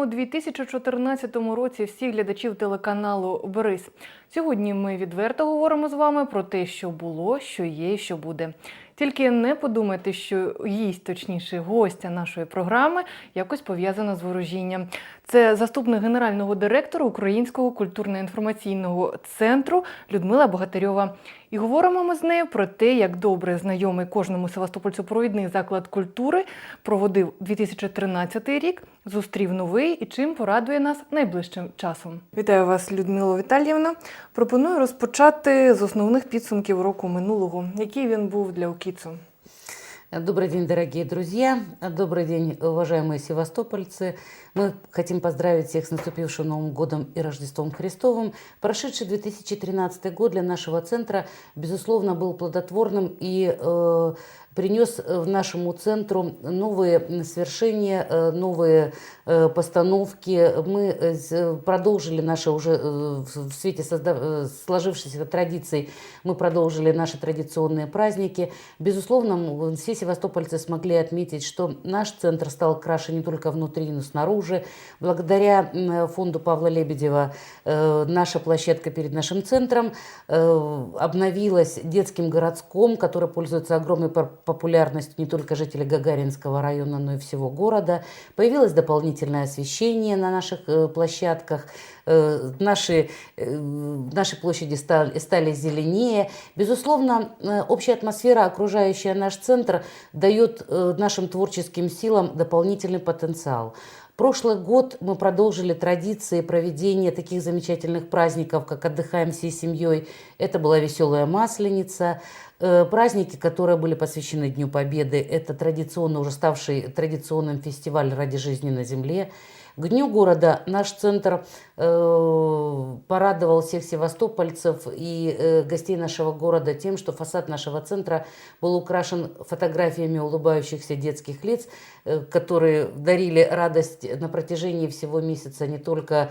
новому 2014 році всіх глядачів телеканалу Брис. Сьогодні ми відверто говоримо з вами про те, що було, що є, що буде. Тільки не подумайте, що їсть, точніше, гостя нашої програми якось пов'язана з ворожінням. Це заступник генерального директора Українського культурно-інформаційного центру Людмила Богатирьова. І говоримо ми з нею про те, як добре знайомий кожному севастопольцю провідний заклад культури проводив 2013 рік, зустрів новий і чим порадує нас найближчим часом. Вітаю вас, Людмила Віталіївна. Пропоную розпочати з основних підсумків року минулого. Який він був для УКІЦу? Добрый день, дорогие друзья. Добрый день, уважаемые севастопольцы. Мы хотим поздравить всех с наступившим Новым годом и Рождеством Христовым. Прошедший 2013 год для нашего центра, безусловно, был плодотворным и э, принес в нашему центру новые свершения, э, новые э, постановки. Мы э, продолжили наши уже в свете созда- э, сложившейся традиций, мы продолжили наши традиционные праздники. Безусловно, все севастопольцы смогли отметить, что наш центр стал краше не только внутри, но и снаружи. Благодаря фонду Павла Лебедева э, наша площадка перед нашим центром э, обновилась детским городском, который пользуется огромной популярностью не только жителей Гагаринского района, но и всего города. Появилось дополнительное освещение на наших э, площадках. Э, Наши, э, наши площади стали, стали зеленее. Безусловно, э, общая атмосфера, окружающая наш центр, дает нашим творческим силам дополнительный потенциал. Прошлый год мы продолжили традиции проведения таких замечательных праздников, как «Отдыхаем всей семьей». Это была «Веселая Масленица». Праздники, которые были посвящены Дню Победы, это традиционно уже ставший традиционным фестиваль «Ради жизни на земле». К Дню города наш центр э, порадовал всех севастопольцев и э, гостей нашего города тем, что фасад нашего центра был украшен фотографиями улыбающихся детских лиц, э, которые дарили радость на протяжении всего месяца не только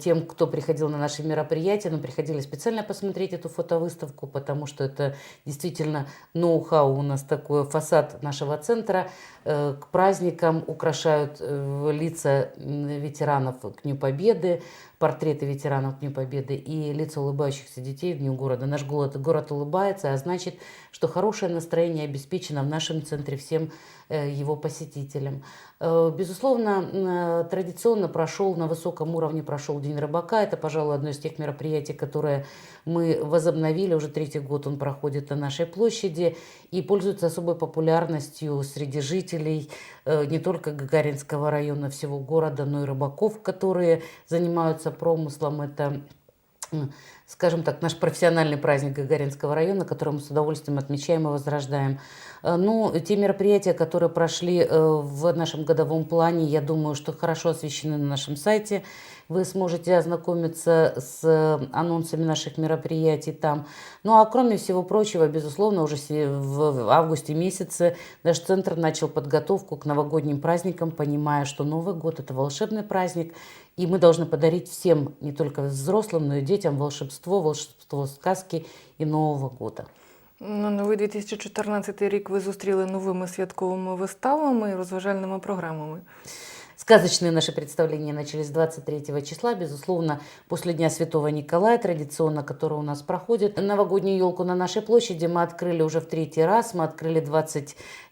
тем, кто приходил на наши мероприятия, но приходили специально посмотреть эту фотовыставку, потому что это действительно ноу-хау у нас такой фасад нашего центра. К праздникам украшают лица ветеранов к Дню Победы, портреты ветеранов к Дню Победы и лица улыбающихся детей в Дню города. Наш город, город улыбается, а значит, что хорошее настроение обеспечено в нашем центре всем э, его посетителям. Э, Безусловно, э, традиционно прошел на высоком уровне прошел День рыбака. Это, пожалуй, одно из тех мероприятий, которые мы возобновили. Уже третий год он проходит на нашей площади и пользуется особой популярностью среди жителей не только Гагаринского района, всего города, но и рыбаков, которые занимаются промыслом. Это скажем так, наш профессиональный праздник Гагаринского района, который мы с удовольствием отмечаем и возрождаем. Э, Ну, те мероприятия, которые прошли э, в нашем годовом плане, я думаю, что хорошо освещены на нашем сайте Вы сможете ознакомиться с э, анонсами наших мероприятий там. Ну, а кроме всего прочего, безусловно, уже се- в августе месяце наш центр начал подготовку к новогодним праздникам, понимая, что Новый год – это волшебный праздник, и мы должны подарить всем, не только взрослым, но и детям, волшебство, волшебство сказки и Нового года. Ну, новий 2014 рік ви зустріли новими святковими виставами і розважальними програмами. Сказочные наши представления начались 23 числа, безусловно, после Дня Святого Николая, традиционно, который у нас проходит. Новогоднюю елку на нашей площади мы открыли уже в третий раз, мы открыли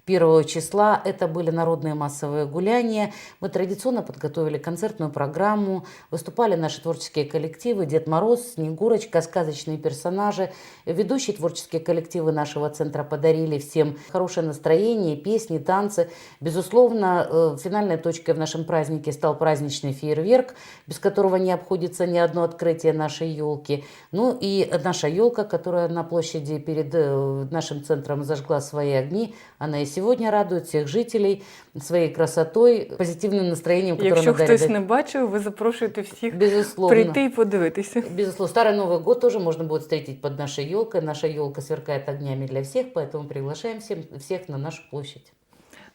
21 числа. Это были народные массовые гуляния. Мы традиционно подготовили концертную программу, выступали наши творческие коллективы, Дед Мороз, Снегурочка, сказочные персонажи. Ведущие творческие коллективы нашего центра подарили всем хорошее настроение, песни, танцы. Безусловно, э, финальной точкой в нашем празднике стал праздничный фейерверк, без которого не обходится ни одно открытие нашей елки. Ну и наша елка, которая на площади перед э, нашим центром зажгла свои огни, она и сегодня радует всех жителей своей красотой, позитивным настроением, которое Якщо она дарит. хтось не бачив, ви запрошуєте всіх Безусловно. прийти і подивитися. Безусловно, Старый Новый год тоже можно будет встретить под нашей елкой. Наша елка сверкает огнями для всех, поэтому приглашаем всем, всех на нашу площадь.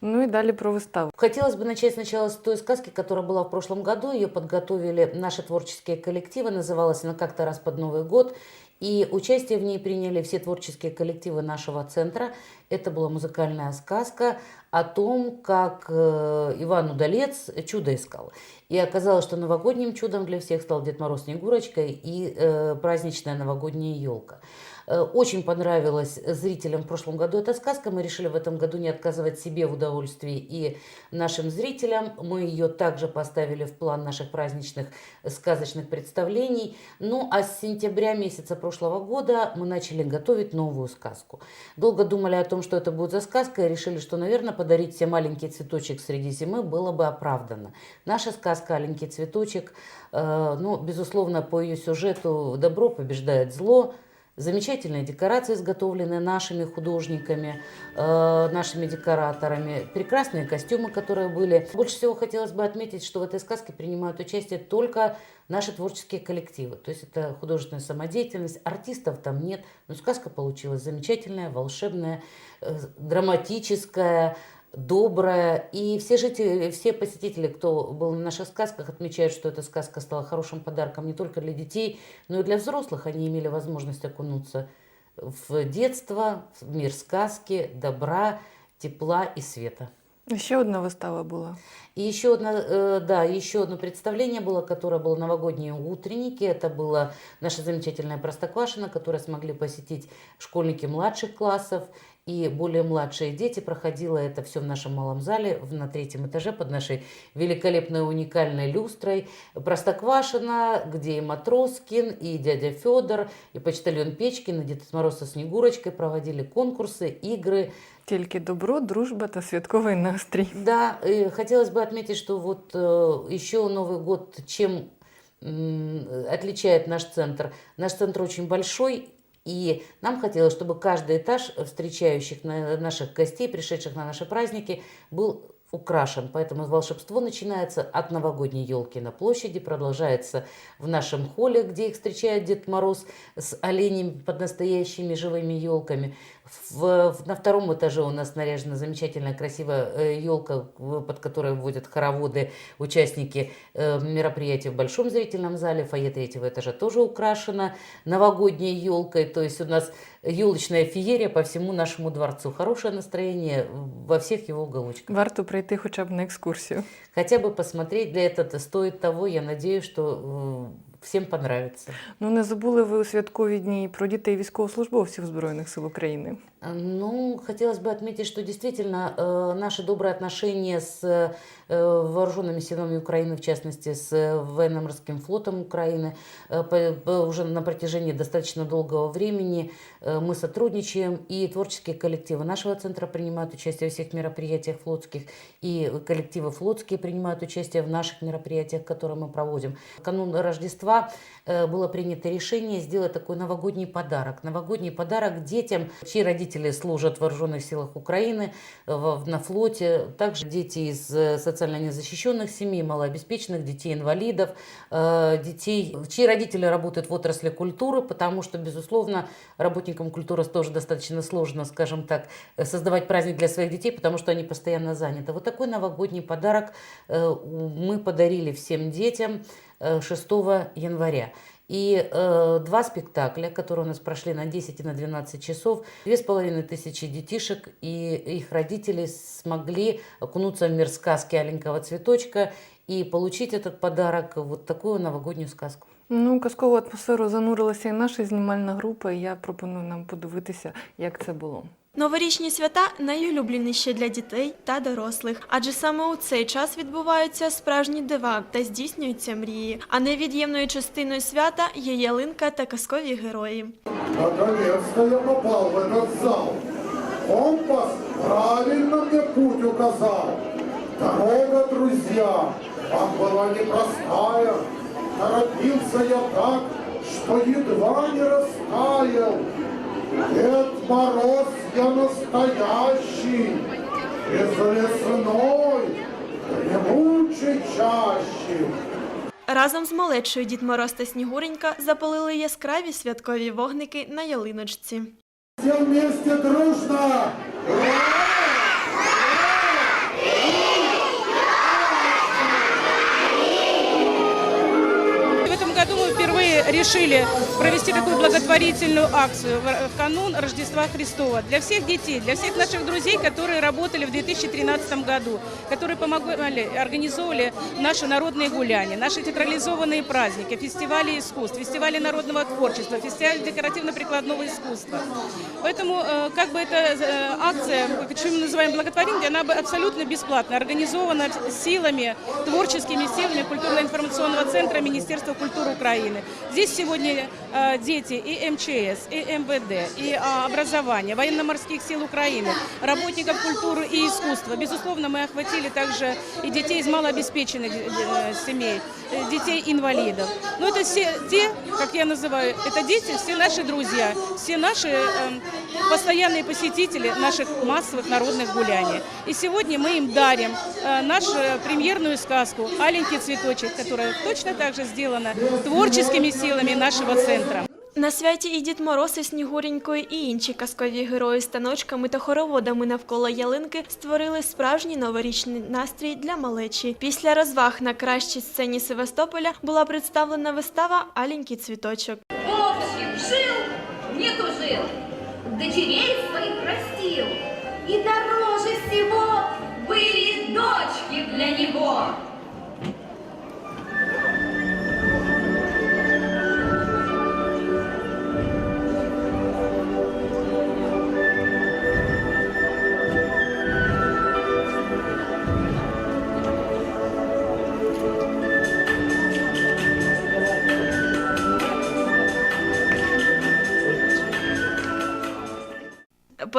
Ну і далі про виставу. Хотелось бы начать сначала с той сказки, которая была в прошлом году. Ее подготовили наши творческие коллективы. Называлась она «Как-то раз под Новый год». И участие в ней приняли все творческие коллективы нашего центра. Это была музыкальная сказка о том, как э, Иван Удалец чудо искал. И оказалось, что новогодним чудом для всех стал Дед Мороз Снегурочка и э, праздничная новогодняя елка. Э, Очень понравилась зрителям в прошлом году эта сказка. Мы решили в этом году не отказывать себе в удовольствии и нашим зрителям. Мы ее также поставили в план наших праздничных сказочных представлений. Ну а с сентября месяца прошлого года мы начали готовить новую сказку. Долго думали о том, что это будет за сказка, и решили, что, наверное, подарить себе маленький цветочек среди зимы было бы оправдано. Наша сказка «Аленький цветочек», э, ну, безусловно, по ее сюжету добро побеждает зло, Замечательные декорации, изготовленные нашими художниками, э, нашими декораторами. Прекрасные костюмы, которые были. Больше всего хотелось бы отметить, что в этой сказке принимают участие только наши творческие коллективы. То есть это художественная самодеятельность, артистов там нет. Но сказка получилась замечательная, волшебная, э, драматическая, добрая. И все жители, все посетители, кто был на наших сказках, отмечают, что эта сказка стала хорошим подарком не только для детей, но и для взрослых. Они имели возможность окунуться в детство, в мир сказки, добра, тепла и света. Ще одна вистава була. И еще одно, э, да, еще одно представление было, которое было новогодние утренники. Это была наша замечательная Простоквашина, которую смогли посетить школьники младших классов и более младшие дети. Проходило это все в нашем малом зале в- на третьем этаже под нашей великолепной уникальной люстрой. Простоквашина, где и Матроскин, и дядя Федор, и почтальон Печкин, и Дед Мороз со Снегурочкой проводили конкурсы, игры. Тільки добро, дружба та святковий настрій. Да, и хотелось бы отметить, что вот э, еще Новый год чем отличает наш центр. Наш центр очень большой, и нам хотелось, чтобы каждый этаж встречающих на- наших гостей, пришедших на наши праздники, был украшен. Поэтому волшебство начинается от новогодней елки на площади, продолжается в нашем холле, где их встречает Дед Мороз с оленями под настоящими живыми елками. В- в- на втором этаже у нас наряжена замечательная красивая елка, под которой вводят хороводы участники э, мероприятия в большом зрительном зале. Фойе третьего этажа тоже украшена новогодней елкой. То есть у нас елочная феерия по всему нашему дворцу. Хорошее настроение во всех его уголочках. Варто прийти хоча б на екскурсію. Хотя бы посмотреть для этого стоит того. Я надеюсь, что э, всем понравится. Ну не забули ви у святкові дні і про дітей військовослужбовців Збройних сил України. Ну, хотелось бы отметить, что действительно э, наши добрые отношения с э, вооруженными силами Украины, в частности, с э, военно-морским флотом Украины, э, по- по- уже на протяжении достаточно долгого времени э, мы сотрудничаем, и творческие коллективы нашего центра принимают участие во всех мероприятиях флотских, и коллективы флотские принимают участие в наших мероприятиях, которые мы проводим. В канун Рождества э, было принято решение сделать такой новогодний подарок. Новогодний подарок детям, чьи родители служат в вооруженных силах Украины, э, на флоте, также дети из э, социально незащищенных семей, малообеспеченных, детей-инвалидов, э, детей, чьи родители работают в отрасли культуры, потому что, безусловно, работникам культуры тоже достаточно сложно, скажем так, создавать праздник для своих детей, потому что они постоянно заняты. Вот такой новогодний подарок мы подарили всем детям э, 6 января. И э, два спектакля, которые у нас прошли на 10 и на 12 часов, две с половиной тысячи детишек и их родители смогли окунуться в мир сказки «Аленького цветочка» и получить этот подарок, вот такую новогоднюю сказку. Ну, у казкову атмосферу занурилася і наша знімальна група, і я пропоную нам подивитися, як це було. Новорічні свята найулюбленіші для дітей та дорослих, адже саме у цей час відбуваються справжні дива та здійснюються мрії. А невід'ємною частиною свята є ялинка та казкові герої. Наконец-то я попал в этот зал. Компас правильно мне путь указал. Дорога, друзья, вам была непростая. Торопился я так, что едва не растаял. Дед Мороз я настоящий, из лесной, гремучей чащи. Разом з малечою Дід Мороз та Снігуренька запалили яскраві святкові вогники на ялиночці. Всі вместе дружно! В решили провести такую благотворительную акцию в канун Рождества Христова для всех детей, для всех наших друзей, которые работали в 2013 году, которые помогали, организовывали наши народные гуляния, наши театрализованные праздники, фестивали искусств, фестивали народного творчества, фестиваль декоративно-прикладного искусства. Поэтому э, как бы эта э, акция, почему мы называем благотворительной, она абсолютно бесплатно организована силами, творческими силами культурно-информационного центра Министерства культуры Украины. Здесь сегодня э, дети и МЧС, и МВД, и а, образование, военно-морских сил Украины, работников культуры и искусства. Безусловно, мы охватили также и детей из малообеспеченных э, семей, э, детей-инвалидов. Но это все те, как я называю, это дети, все наши друзья, все наши эм, постоянные посетители наших массовых народных гуляний. И сегодня мы им дарим нашу премьерную сказку «Аленький цветочек», которая точно так же сделана творческими силами нашего центра. На святі і Дід Мороз, і Снігуренько, і інші казкові герої з таночками та хороводами навколо ялинки створили справжній новорічний настрій для малечі. Після розваг на кращій сцені Севастополя була представлена вистава Аленький цвіточок. В общем, жил, не тужил, дочерей своих простил, и дороже всего были дочки для него.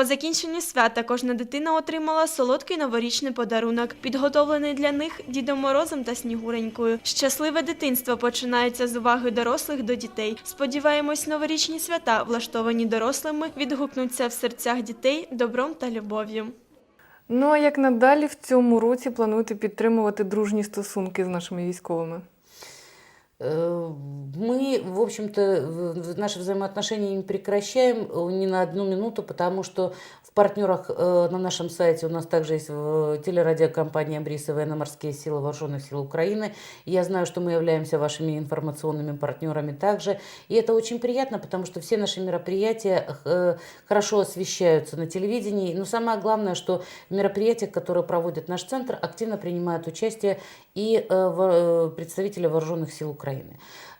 По закінченню свята кожна дитина отримала солодкий новорічний подарунок, підготовлений для них Дідом Морозом та Снігуренькою. Щасливе дитинство починається з уваги дорослих до дітей. Сподіваємось, новорічні свята, влаштовані дорослими, відгукнуться в серцях дітей добром та любов'ю. Ну а як надалі в цьому році плануєте підтримувати дружні стосунки з нашими військовими? Э, Мы, в общем-то, наши взаимоотношения не прекращаем э, ни на одну минуту, потому что в партнерах э, на нашем сайте у нас также есть телерадиокомпания «Бриз» и военно-морские силы Вооруженных сил Украины. Я знаю, что мы являемся вашими информационными партнерами также. И это очень приятно, потому что все наши мероприятия хорошо освещаются на телевидении. Но самое главное, что в мероприятиях, которые проводит наш центр, активно принимают участие и представители вооруженных сил Украины. Э,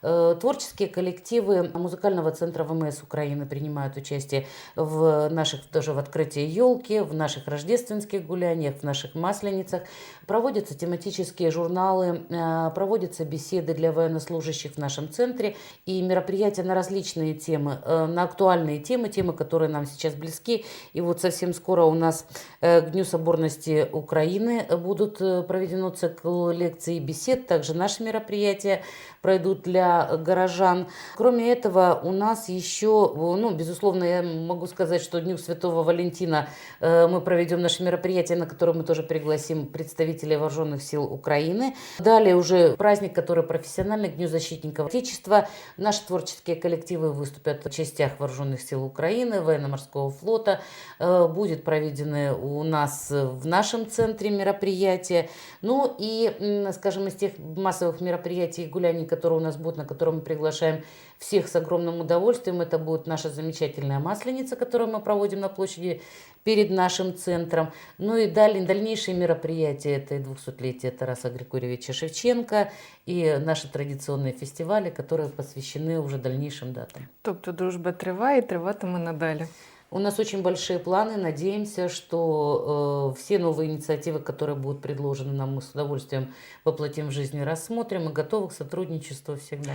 Творческие коллективы музыкального центра ВМС Украины принимают участие в наших тоже в открытии елки, в наших рождественских гуляниях, в наших масленицах. Проводятся тематические журналы, э, проводятся беседы для военнослужащих в нашем центре и мероприятия на различные темы, э, на актуальные темы, темы, которые нам сейчас близки. И вот совсем скоро у нас э, к Дню соборности Украины будут э, проведено цикл лекций и бесед. Также наши мероприятия пройдут для горожан. Кроме этого, у нас еще, ну, безусловно, я могу сказать, что Дню Святого Валентина э, мы проведем наше мероприятие, на которое мы тоже пригласим представителей вооруженных сил Украины. Далее уже праздник, который профессиональный, к Дню защитников Отечества. Наши творческие коллективы выступят в частях вооруженных сил Украины, военно-морского флота. Э, Будет проведены у нас в нашем центре мероприятия. Ну и, скажем, из тех массовых мероприятий и гуляний, которые у нас будут, на которые мы приглашаем всех с огромным удовольствием, это будет наша замечательная масленица, которую мы проводим на площади перед нашим центром. Ну и далее, дальнейшие мероприятия, это и 200-летие Тараса Григорьевича Шевченко, и наши традиционные фестивали, которые посвящены уже дальнейшим датам. Тобто дружба триває і триватиме надалі. У нас очень большие планы. Надеемся, что э, все новые инициативы, которые будут предложены нам, мы с удовольствием воплотим в жизнь и рассмотрим. И готовы к сотрудничеству всегда.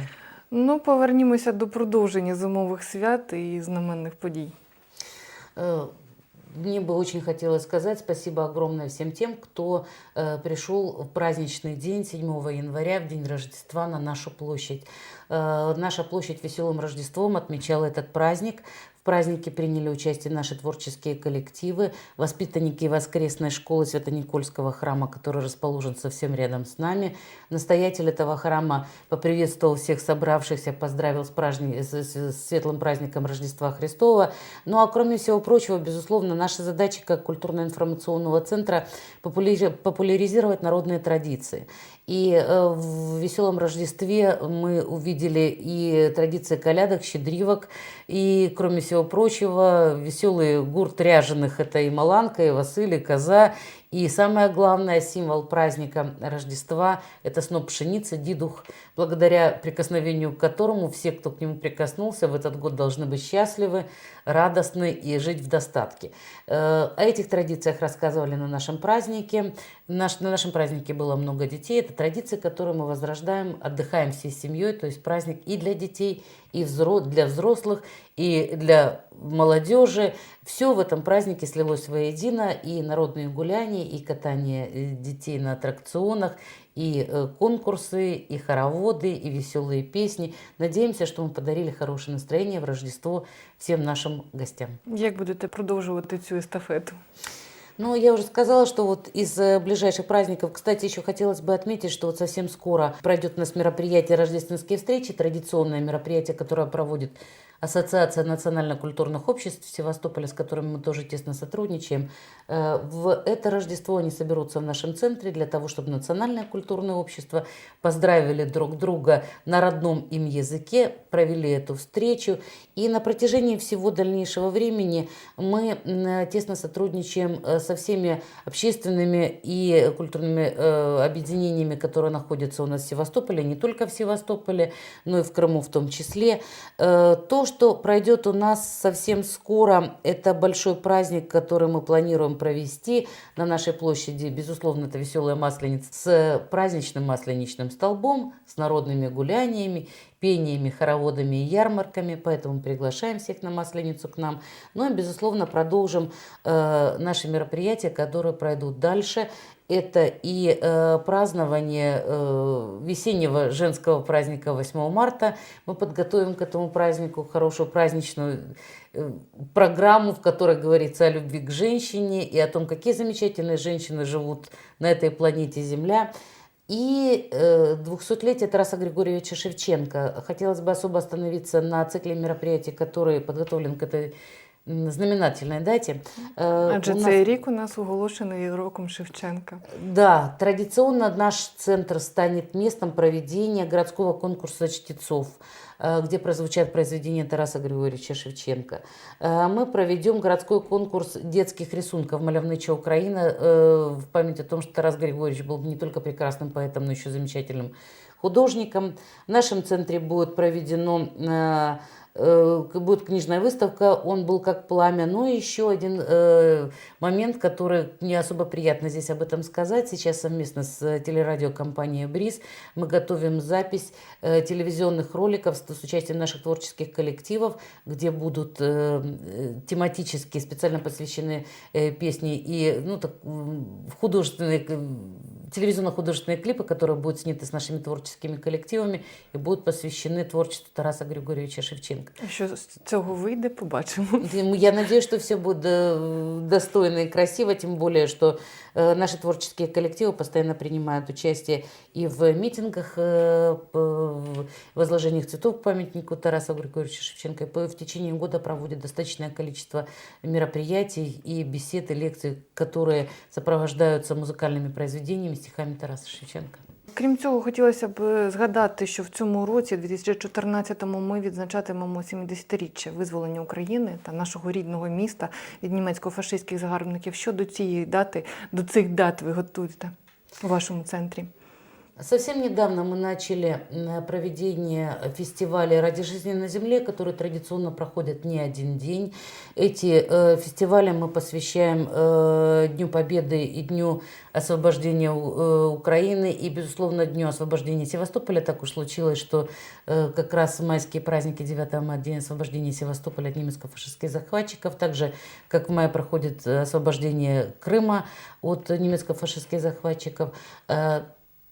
Ну, повернімося до продовження зимових свят і знаменних подій. Э, Мне бы очень хотелось сказать спасибо огромное всем тем, кто э, пришел в праздничный день 7 января, в день Рождества, на нашу площадь. Э, наша площадь веселым Рождеством отмечала этот праздник. Празднике приняли участие наши творческие коллективы, воспитанники воскресной школы Свято-Никольского храма, который расположен совсем рядом с нами. Настоятель этого храма поприветствовал всех собравшихся, поздравил с, праздник, с, светлым праздником Рождества Христова. Ну а кроме всего прочего, безусловно, наша задача как культурно-информационного центра популяри- популяризировать народные традиции. И э, в веселом Рождестве мы увидели и традиции колядок, щедривок, и, кроме всего прочего, веселый гурт ряженых – это и маланка, и Василий, коза, и самое главное, символ праздника Рождества – это сноп пшеницы, дидух, благодаря прикосновению к которому все, кто к нему прикоснулся, в этот год должны быть счастливы, радостны и жить в достатке. Э, О этих традициях рассказывали на нашем празднике. На нашем празднике было много детей. Это традиции, которые мы возрождаем, отдыхаем всей семьей. То есть праздник и для детей, и для взрослых, и для молодежи. Все в этом празднике слилось воедино. И народные гуляния, и катание э, детей на аттракционах, и э, конкурсы, и хороводы, и веселые песни. Надеемся, что мы подарили хорошее настроение в Рождество всем нашим гостям. Як будете продовжувати цю естафету? Ну, я уже сказала, что вот из э, ближайших праздников, кстати, еще хотелось бы отметить, что вот совсем скоро пройдет у нас мероприятие «Рождественские встречи», традиционное мероприятие, которое проводит Ассоциация национально-культурных обществ Севастополя, с которыми мы тоже тесно сотрудничаем. Э, В это Рождество они соберутся в нашем центре для того, чтобы национальное культурное общество поздравили друг друга на родном им языке, провели эту встречу. И на протяжении всего дальнейшего времени мы тесно сотрудничаем э, со всеми общественными и культурными э, объединениями, которые находятся у нас в Севастополе, не только в Севастополе, но и в Крыму в том числе. То, что пройдет у нас совсем скоро, это большой праздник, который мы планируем провести на нашей площади. Безусловно, это веселая масленица с праздничным масленичным столбом, с народными гуляниями, пениями, хороводами и ярмарками, поэтому приглашаем всех на Масленицу к нам. Ну и, безусловно, продолжим э, наши мероприятия, которые пройдут дальше. Это и э, празднование э, весеннего женского праздника 8 марта. Мы подготовим к этому празднику хорошую праздничную э, программу, в которой говорится о любви к женщине и о том, какие замечательные женщины живут на этой планете Земля. И э, 200-летие Тараса Григорьевича Шевченко. Хотелось бы особо остановиться на цикле мероприятий, который подготовлен к этой знаменательной дате. Э, Адже у нас- цей рік у нас оголошений роком Шевченка. Да, традиционно наш центр станет местом проведения городского конкурса чтецов, э, где прозвучат произведения Тараса Григорьевича Шевченко. Э, Мы проведем городской конкурс детских рисунков «Малявнича Украина» в память о том, что Тарас Григорьевич был не только прекрасным поэтом, но еще замечательным художником. В нашем центре будет проведено будет книжная выставка, он был как пламя. Но еще один э, момент, который не особо приятно здесь об этом сказать. Сейчас совместно с э, телерадиокомпанией «Бриз» мы готовим запись э, телевизионных роликов с, с участием наших творческих коллективов, где будут э, э, тематически специально посвящены э, песни и ну, так, художественные телевизионно-художественные клипы, которые будут сняты с нашими творческими коллективами и будут посвящены творчеству Тараса Григорьевича Шевченко. Що з цього вийде, побачимо. Я надеюсь, что все будет э, достойно и красиво, тем более, что э, наши творческие коллективы постоянно принимают участие и в митингах, э, в возложениях цветов к памятнику Тараса Григорьевича Шевченко. И в течение года проводят достаточное количество мероприятий и бесед, и лекций, которые сопровождаются музыкальными произведениями, стихами Тараса Шевченка. Крім цього, хотілося б згадати, що в цьому році, 2014-му, ми відзначатимемо 70-річчя визволення України та нашого рідного міста від німецько-фашистських загарбників. Що до цієї дати, до цих дат ви готуєте у вашому центрі? Совсем недавно мы начали проведение фестиваля «Ради жизни на земле», который традиционно проходит не один день. Эти э, фестивали мы посвящаем э, Дню Победы и Дню освобождения э, Украины и, безусловно, Дню освобождения Севастополя. Так уж случилось, что э, как раз майские праздники 9 мая, День освобождения Севастополя от немецко-фашистских захватчиков, также как в мае проходит э, освобождение Крыма от немецко-фашистских захватчиков. Э,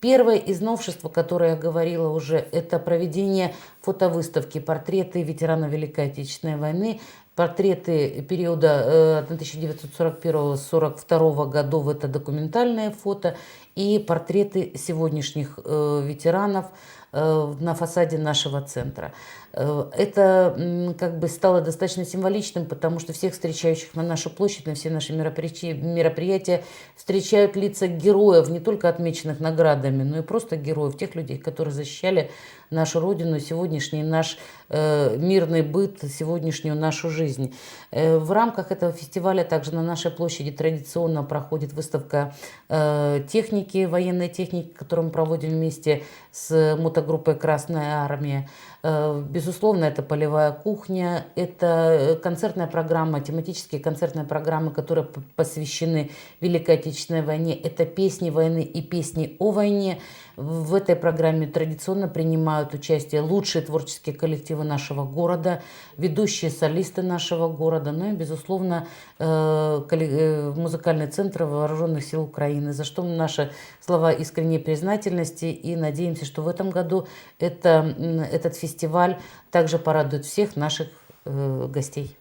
Первое из новшеств, о которое я говорила уже, это проведение фотовыставки «Портреты ветеранов Великой Отечественной войны». Портреты периода э, 1941-1942 годов – это документальные фото. И портреты сегодняшних э, ветеранов э, на фасаде нашего центра. Э, Это как бы стало достаточно символичным, потому что всех встречающих на нашу площадь, на все наши мероприятия, мероприятия встречают лица героев, не только отмеченных наградами, но и просто героев, тех людей, которые защищали нашу Родину, сегодняшний наш э, мирный быт, сегодняшнюю нашу жизнь. Э, в рамках этого фестиваля также на нашей площади традиционно проходит выставка э, техники, военной техники, которую мы проводим вместе с мотогруппой «Красная армия». Э, Безусловно, это полевая кухня, это концертная программа, тематические концертные программы, которые посвящены Великой Отечественной войне. Это песни войны и песни о войне. В этой программе традиционно принимают участие лучшие творческие коллективы нашего города, ведущие солисты нашего города, ну и, безусловно, э, э, музыкальный центр Вооруженных сил Украины, за что наши слова искренней признательности и надеемся, что в этом году это, этот фестиваль также порадует всех наших э, гостей.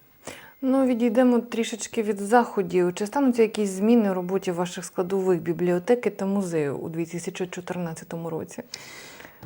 Ну, відійдемо трішечки від заходів. Чи стануться якісь зміни у роботі ваших складових бібліотеки та музею у 2014 році?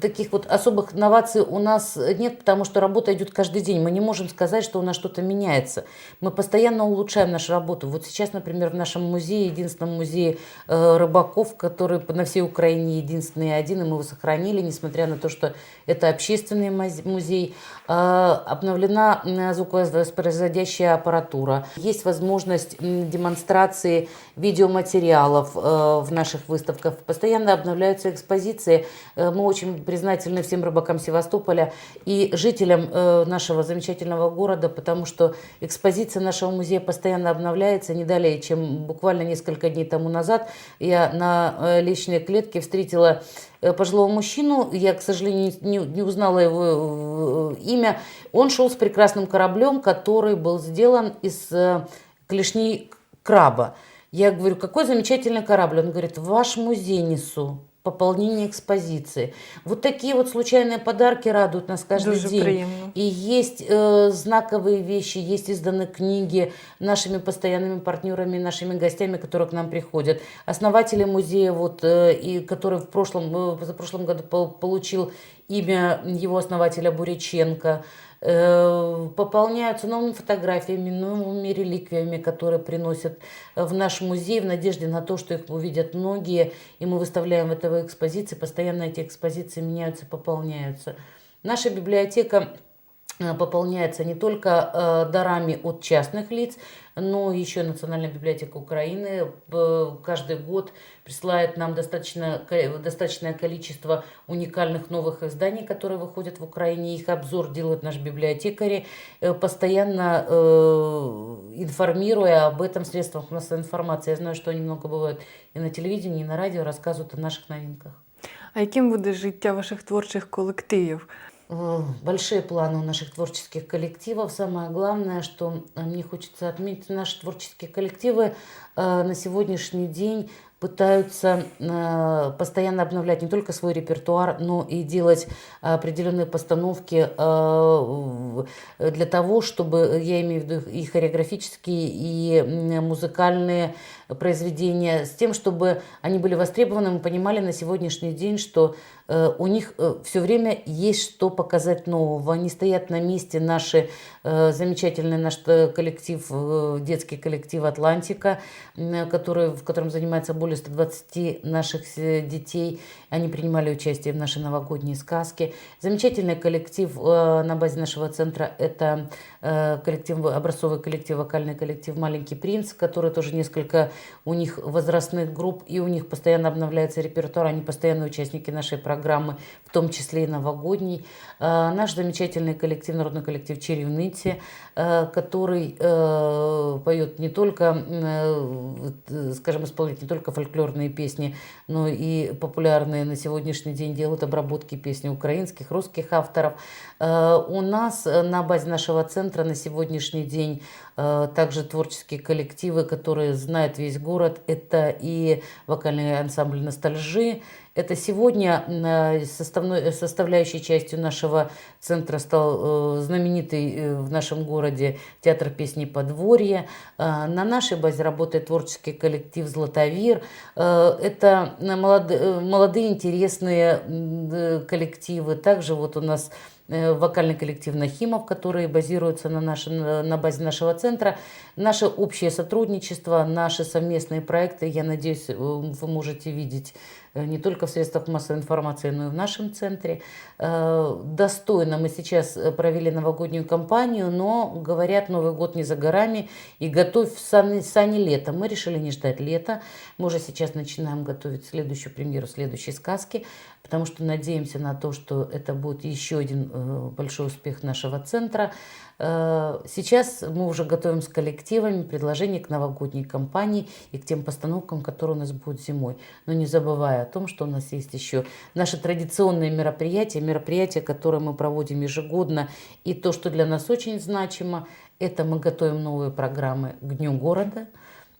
Таких вот особых новаций у нас нет, потому что работа идет каждый день. Мы не можем сказать, что у нас что-то меняется. Мы постоянно улучшаем нашу работу. Вот сейчас, например, в нашем музее, единственном музее э, рыбаков, который на всей Украине единственный один, и мы его сохранили, несмотря на то, что это общественный муз- музей, э, обновлена звуковоспроизводящая аппаратура. Есть возможность демонстрации видеоматериалов э, в наших выставках. Постоянно обновляются экспозиции. Мы очень признательны всем рыбакам Севастополя и жителям э, нашего замечательного города, потому что экспозиция нашего музея постоянно обновляется. Не далее, чем буквально несколько дней тому назад я на э, личной клетке встретила э, пожилого мужчину. Я, к сожалению, не, не узнала его имя. Он шел с прекрасным кораблем, который был сделан из клешней краба. Я говорю, какой замечательный корабль. Он говорит, ваш музей несу пополнение экспозиции. Вот такие вот случайные подарки радуют нас каждый Дуже день. приємно. И есть э, знаковые вещи, есть изданы книги нашими постоянными партнерами, нашими гостями, которые к нам приходят. Основатели музея, вот, э, и который в прошлом, э, в прошлом году пол- получил имя его основателя Буряченко. Э, пополняются новыми фотографиями, новыми реликвиями, которые приносят в наш музей в надежде на то, что их увидят многие, и мы выставляем в этого экспозиции. Постоянно эти экспозиции меняются, пополняются. Наша библиотека э, пополняется не только э, дарами от частных лиц, но еще Национальная библиотека Украины э, каждый год присылает нам достаточно, достаточное количество уникальных новых изданий, которые выходят в Украине. Их обзор делают наши библиотекари, э, постоянно э, информируя об этом средствах массовой информации. Я знаю, что они много бывают и на телевидении, и на радио, рассказывают о наших новинках. А яким буде життя ваших творчих колективів? Э, Большие планы у наших творческих коллективов. Самое главное, что э, мне хочется отметить, наши творческие коллективы э, на сегодняшний день пытаются постоянно обновлять не только свой репертуар, но и делать определенные постановки для того, чтобы, я имею в виду и хореографические, и музыкальные произведения, с тем, чтобы они были востребованы, мы понимали на сегодняшний день, что у них все время есть что показать нового. Они стоят на месте, наши э, замечательный наш э, коллектив, э, детский коллектив «Атлантика», который, в котором занимается более 120 наших э, детей. Они принимали участие в нашей новогодней сказке. Замечательный коллектив э, на базе нашего центра – это э, коллектив, образцовый коллектив, вокальный коллектив «Маленький принц», который тоже несколько у них возрастных групп, и у них постоянно обновляется репертуар, они постоянные участники нашей программы, в том числе и новогодней. Э, Наш замечательный коллектив, народный коллектив «Черевнити», э, который э, поет не только, скажем, исполняет не только фольклорные песни, но и популярные на сегодняшний день делают обработки песни украинских, русских авторов. У нас на базе нашего центра на сегодняшний день Также творческие коллективы, которые знает весь город. Это и вокальный ансамбль «Ностальжи». Это сегодня э, составной, составляющей частью нашего центра стал э, знаменитый э, в нашем городе театр песни «Подворье». Э, На нашей базе работает творческий коллектив «Златовир». Э, Это молод- э, молодые интересные э, коллективы. Также вот у нас э, вокальный коллектив Нахимов, который базируется на, нашем, э, на базе нашего центра. Наше общее сотрудничество, наши совместные проекты, я надеюсь, э, вы можете видеть э, не только в средствах массовой информации, но и в нашем центре. Э, Достойно мы сейчас э, провели новогоднюю кампанию, но, говорят, Новый год не за горами, и готовь сани, сани лета. Мы решили не ждать лета, мы уже сейчас начинаем готовить следующую премьеру следующей сказки, потому что надеемся на то, что это будет еще один э, большой успех нашего центра. Э, Сейчас мы уже готовим с коллективами предложения к новогодней кампании и к тем постановкам, которые у нас будут зимой. Но не забывая о том, что у нас есть еще наши традиционные мероприятия, мероприятия, которые мы проводим ежегодно. И то, что для нас очень значимо, это мы готовим новые программы к Дню города.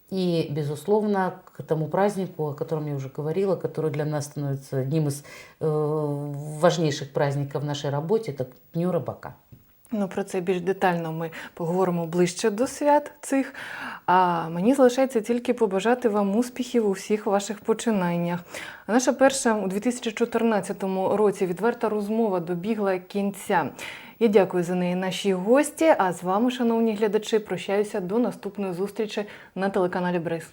И, безусловно, к тому празднику, о котором я уже говорила, который для нас становится одним из э, важнейших праздников в нашей работе, это Дню рыбака. Ну, про це більш детально ми поговоримо ближче до свят цих. А мені залишається тільки побажати вам успіхів у всіх ваших починаннях. Наша перша у 2014 році відверта розмова добігла кінця. Я дякую за неї нашій гості. А з вами, шановні глядачі, прощаюся до наступної зустрічі на телеканалі Бриз.